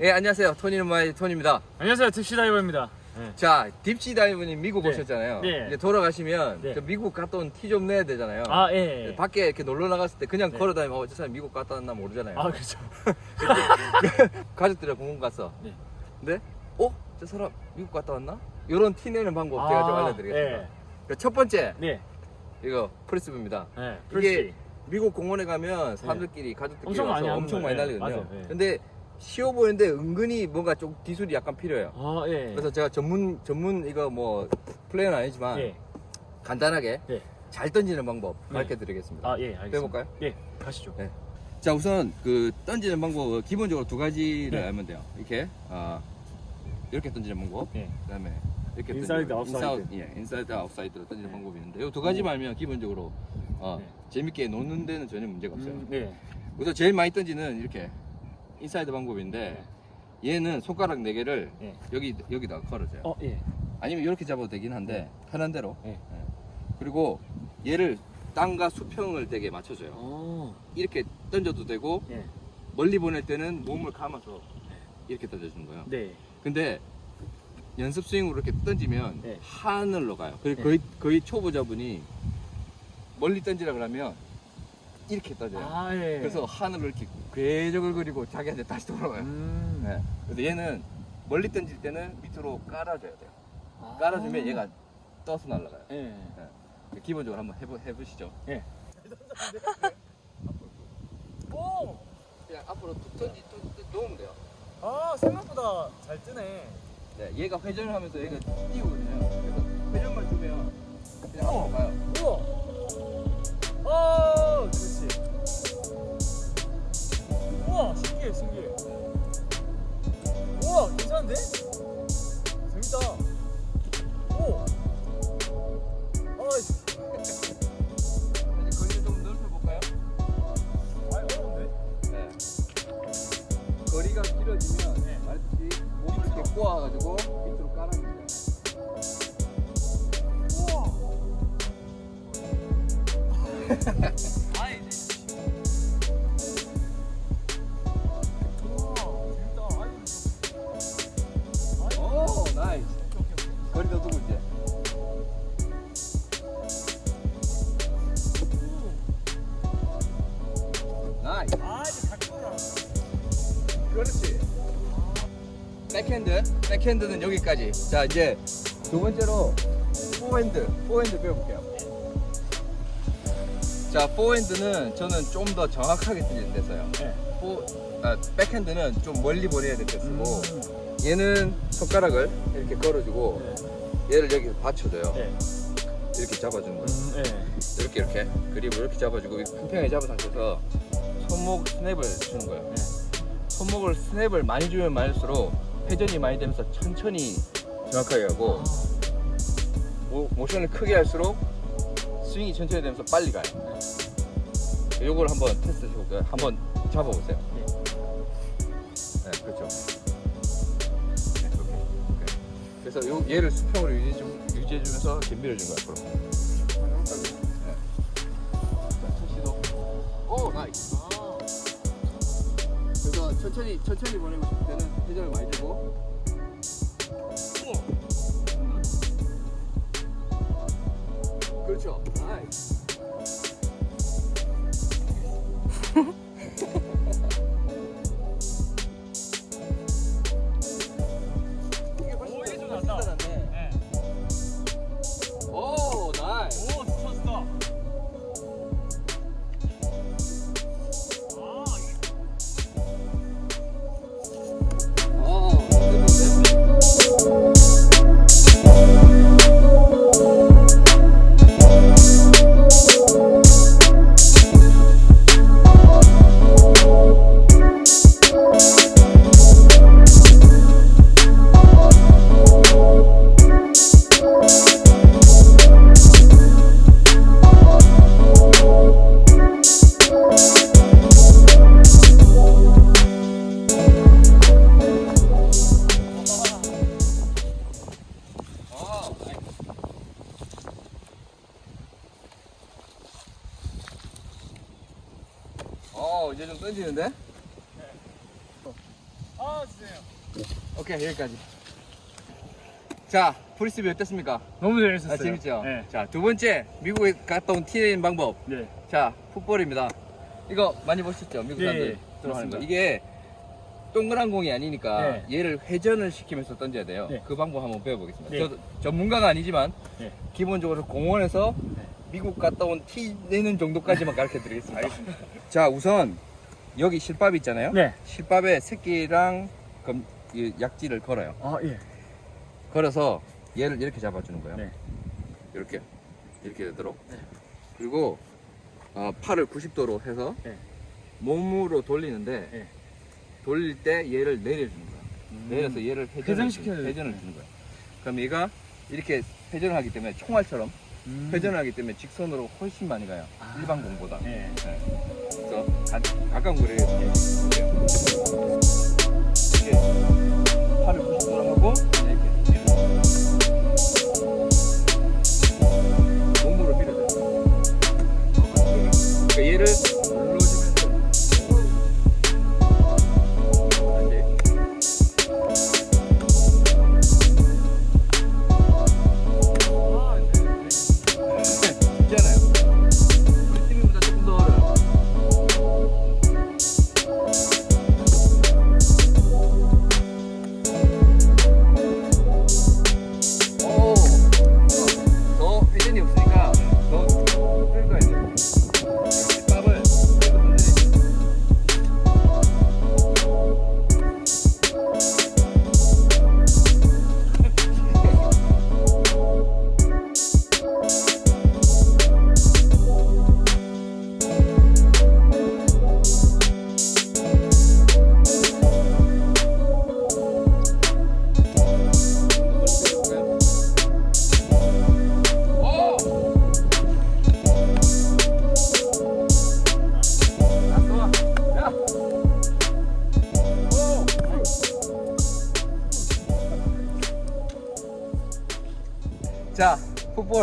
예, 안녕하세요. 토니는 마이 토니입니다. 안녕하세요 tip시 다이버입니다. 네. 자, 딥시 다이브님 미국 네. 오셨잖아요. 네. 이제 돌아가시면 네. 그 미국 갔다 온 티 좀 내야 되잖아요. 아 예. 예. 밖에 이렇게 놀러 나갔을 때 그냥 네. 걸어 다니면 어, 저 사람 미국 갔다 왔나 모르잖아요. 아 그렇죠. 가족들이랑 공원 갔어. 네. 근데 어? 저 사람 미국 갔다 왔나? 이런 티 내는 방법 제가 좀 알려드리겠습니다. 예. 그첫 번째 네. 이거 프리스브입니다. 네. 이게 이게 미국 공원에 가면 사람들끼리 가족들끼리 엄청 많이 엄청. 많이 네, 날리거든요. 네. 근데 쉬워 보이는데 은근히 뭔가 좀 기술이 약간 필요해요. 아 예. 그래서 제가 전문 전문 이거 뭐 플레이는 아니지만 예. 간단하게 네. 잘 던지는 방법 네. 가르쳐 드리겠습니다. 아 예. 알겠습니다. 해볼까요? 예. 가시죠. 네. 자 우선 그 던지는 방법 기본적으로 두 가지를 네. 알면 돼요. 이렇게 아 이렇게 던지는 방법. 예. 그다음에 이렇게 인사이드, 던지는- 아웃사이드. 인사이드, 예, 인사이드 아웃사이드로 던지는 네. 방법이 있는데 이 두 가지만 알면 기본적으로 어, 네. 재밌게 노는 데는 전혀 문제가 없어요. 음, 네. 우선 제일 많이 던지는 이렇게 인사이드 방법인데 얘는 손가락 네 개를 네. 여기 여기다 걸어줘요. 어 예. 아니면 이렇게 잡아도 되긴 한데 편한 대로. 네. 예. 그리고 얘를 땅과 수평을 되게 맞춰줘요. 어. 이렇게 던져도 되고 예. 멀리 보낼 때는 몸을 감아서 이렇게 던져주는 거예요. 네. 근데 연습 스윙으로 이렇게 던지면 네. 하늘로 가요. 그리고 네. 거의 거의 초보자분이 멀리 던지라 그러면 이렇게 던져요. 아 예. 그래서 하늘을 이렇게 궤적을 그리고 자기한테 다시 돌아와요. 음. 네. 그래서 얘는 멀리 던질 때는 밑으로 깔아줘야 돼요. 아. 깔아주면 얘가 떠서 날아가요. 예. 네. 기본적으로 한번 해보, 해보시죠. 예. 오! 그냥 앞으로 툭 던지, 툭, 툭 놓으면 돼요. 아 생각보다 잘 뜨네. 네, 얘가 회전을 하면서 얘가 띄우거든요. 그래서 회전만 주면 그냥 앞으로 가요. 우와. 아 그렇지. 우와 신기해 신기해. 우와 괜찮은데? 재밌다. 오. 아이씨. 이제 거리를 좀 넓혀볼까요? 많이 어려운데? 네. 거리가 길어지면 네. 말듯이 몸을 이렇게 꼬아가지고 밑으로 돼 오, 나이스. 거리 더 두고 이제. 나이스. 그렇지. 백핸드. 백핸드는 여기까지. 자, 이제 두 번째로 포핸드. 포핸드 배워볼게요. 자, 포핸드는 저는 좀 더 정확하게 쓰는 데 써요. 네. 포, 아, 백핸드는 좀 멀리 보내야 될 때 쓰고, 음. 얘는 손가락을 이렇게 걸어주고, 네. 얘를 여기 받쳐줘요. 네. 이렇게 잡아주는 거예요. 음, 예. 이렇게 이렇게 그립을 이렇게 잡아주고 평평하게 상태에서 손목 스냅을 주는 거예요. 네. 손목을 스냅을 많이 주면 많을수록 회전이 많이 되면서 천천히 정확하게 모, 모션을 크게 할수록 스윙이 천천히 되면서 빨리 가요. 요걸 한번 테스트 해볼까요? 한번 잡아보세요. 네, 그렇죠. 네, 이렇게. 오케이. 그래서 요, 얘를 수평으로 유지해, 주- 유지해주면서 이렇게 밀어준 거야, 앞으로. 네. 자, 첫 시도. 오, 나이스. 그래서 천천히, 천천히 보내고 싶을 때는 회전을 많이 주고. 음. 그렇죠. 나이 어, 이제 좀 던지는데? 아 주세요. 오케이 여기까지. 자 프리스비 어땠습니까? 너무 재밌었어요. 아, 재밌죠? 네. 자두 번째 미국에 갔다 온 티내는 방법. 네. 자 풋볼입니다. 이거 많이 보셨죠? 미국 예, 사람들 예, 들어가는 거. 이게 동그란 공이 아니니까 네. 얘를 회전을 시키면서 던져야 돼요. 네. 그 방법 한번 배워보겠습니다. 네. 저도 전문가가 아니지만 네. 기본적으로 공원에서 미국 갔다 온 티 내는 정도까지만 가르쳐 드리겠습니다. 자 우선 여기 실밥 있잖아요. 네. 실밥에 새끼랑 검, 이 약지를 걸어요. 아 예. 걸어서 얘를 이렇게 잡아주는 거예요. 네. 이렇게 이렇게 되도록. 그리고 어, 팔을 90도로 해서 네. 몸으로 돌리는데 네. 돌릴 때 얘를 내려주는 거야. 내려서 얘를 회전을, 회전시켜야. 회전을 주는 거야. 그럼 얘가 이렇게 회전을 하기 때문에 총알처럼 음. 회전을 하기 때문에 직선으로 훨씬 많이 가요. 아. 일반 공보다. 네. 네. 그래서 가, 가까운 거리에 이렇게 이렇게 팔을 90도로 하고 이렇게 몸으로 밀어줘요. 그러니까 얘를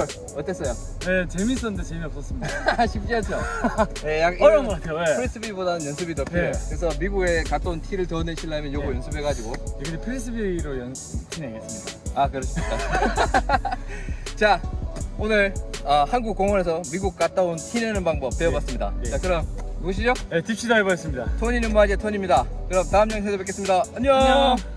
볼 어땠어요? 네 재밌었는데 재미없었습니다. 쉽지 않죠? 네, 약, 어려운 것 같아요. 예. 프레스비보다는 연습이 더 필요해요. 네. 그래서 미국에 갔다 온 티를 더 내시려면 요거 네. 연습해가지고 여기 프리스비로 연 진행했습니다. 아 그렇습니까? 자 오늘 아, 한국 공원에서 미국 갔다 온 티 내는 방법 배워봤습니다. 네. 자 그럼 누구시죠? 네 딥시 다이버였습니다. 토니는 마제 토니입니다. 그럼 다음 영상에서 뵙겠습니다. 안녕. 안녕.